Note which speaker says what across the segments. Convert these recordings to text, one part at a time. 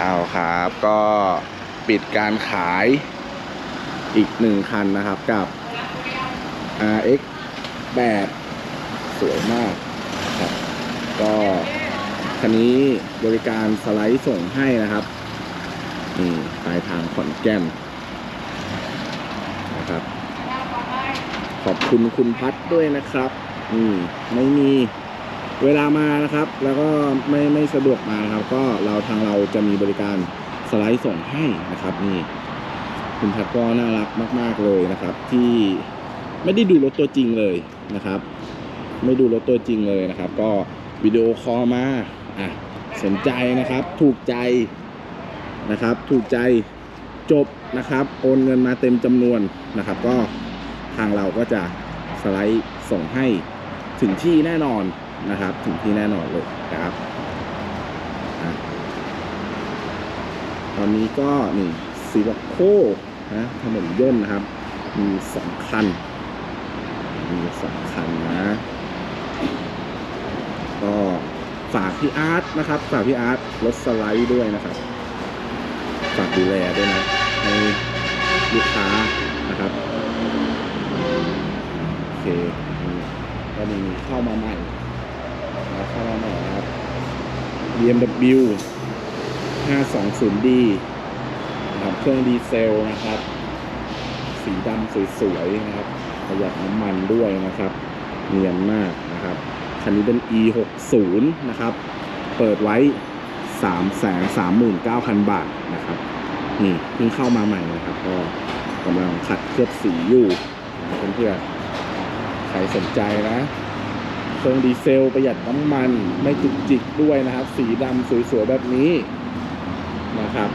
Speaker 1: เอาครับก็ปิดการขายอีกหนึ่งคันนะครับกับ RX 8 สวยมากครับก็คันนี้บริการสไลด์ส่งให้นะครับนี่ปลายทางขอนแก่นนะครับ ขอบคุณคุณพัดด้วยนะครับ อืมไม่มี เวลามานะครับ แล้วก็ไม่ไม่สะดวกมานะครับ ก็เราทางเราจะมีบริการสไลด์ส่งให้นะครับนี่คุณพัดก็น่ารักมาก ๆเลยนะครับ ที่ไม่ได้ดูรถตัวจริงเลยนะครับ ไม่ดูรถตัวจริงเลยนะครับ ก็วิดีโอคอลมาอะสนใจนะครับ ถูกใจนะครับ ถูกใจจบนะครับ โอนเงินมาเต็มจำนวนนะครับ ก็ทางเราก็จะสไลด์ส่งให้ถึงที่แน่นอน นะครับถึงที่แน่นอนเลยนะครับอะตอนนี้ก็นี่ซีวโคนะถนนย่นนะครับ มีสองคัน มีสองคันนะก็ฝากพี่อาร์ตนะครับ ฝากพี่อาร์ตรถสไลด์ด้วยนะครับ ฝากดูแลด้วยนะให้ลูกค้านะครับโอเคก็มีเข้ามาใหม่ เข้ามาใหม่นะครับ BMW 520D นะครับเครื่องดีเซลนะครับ สีดำสวยๆนะครับประหยัดน้ำมันด้วยนะครับ เนียนมากนะครับ คันนี้เป็น e 6 0 นะครับ เปิดไว้ 3 3 9 0 0 0 บาทนะครับ นี่เพิ่งเข้ามาใหม่นะครับ ก็กำลังขัดเคลือบสีอยู่เพื่อนๆใครสนใจนะ เครื่องดีเซลประหยัดน้ำมันไม่จุกจิกด้วยนะครับ สีดำสวยๆแบบนี้นะครับ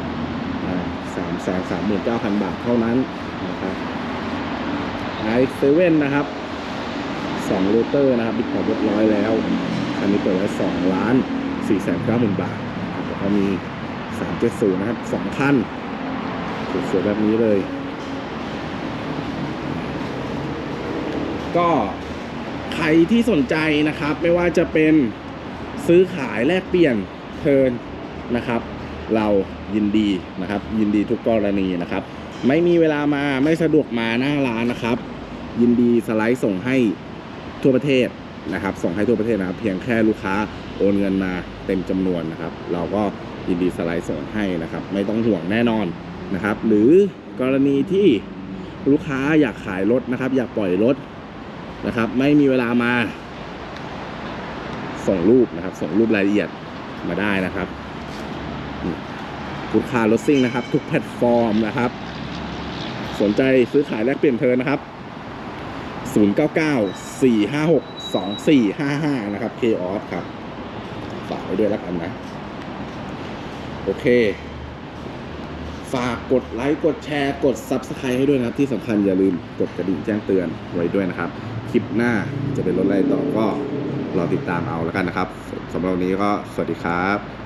Speaker 1: สามแสนสามหมื่นเก้าพันบาทเท่านั้นนะครับไอเซเว่นนะครับสองโรเตอร์นะครับบิ๊กพอเรียบร้อยแล้วคันนี้เปิดไว้สองล้านสี่แสนเก้าหมื่นบาทแล้วก็มีสามเจ็ดศูนย์นะครับสองคันสวยๆแบบนี้เลย ก็ รที่สนใจนะครับ ไม่ว่าจะเป็นซื้อขายแลกเปลี่ยนเทินนะครับ เรายินดีนะครับ ยินดีทุกกรณีนะครับ ไม่มีเวลามาไม่สะดวกมาหน้าร้านนะครับ ยินดีสไลด์ส่งให้ทั่วประเทศนะครับ ส่งให้ทั่วประเทศนะครับ เพียงแค่ลูกค้าโอนเงินมาเต็มจำนวนนะครับ เราก็ยินดีสไลด์ส่งให้นะครับ ไม่ต้องห่วงแน่นอนนะครับ หรือกรณีที่ลูกค้าอยากขายรถนะครับ อยากปล่อยรถ นะครับ ไม่มีเวลามา ส่งรูปนะครับ ส่งรูปรายละเอียดมาได้นะครับคุณค่ารถซิ่งนะครับ ทุกแพลตฟอร์มนะครับ สนใจซื้อขายแลกเปลี่ยนเธอนะครับ 099 456 2455 นะครับ k o f ครับ ฝากไว้ด้วยแล้วกันนะ โอเค ฝากกดไลค์กดแชร์กด Subscribe ให้ด้วยนะครับ ที่สำคัญอย่าลืมกดกระดิ่งแจ้งเตือนไว้ด้วยนะครับ คลิปหน้าจะเป็นรถอะไรต่อก็รอติดตามเอาแล้วกันนะครับสำหรับวันนี้ก็สวัสดีครับ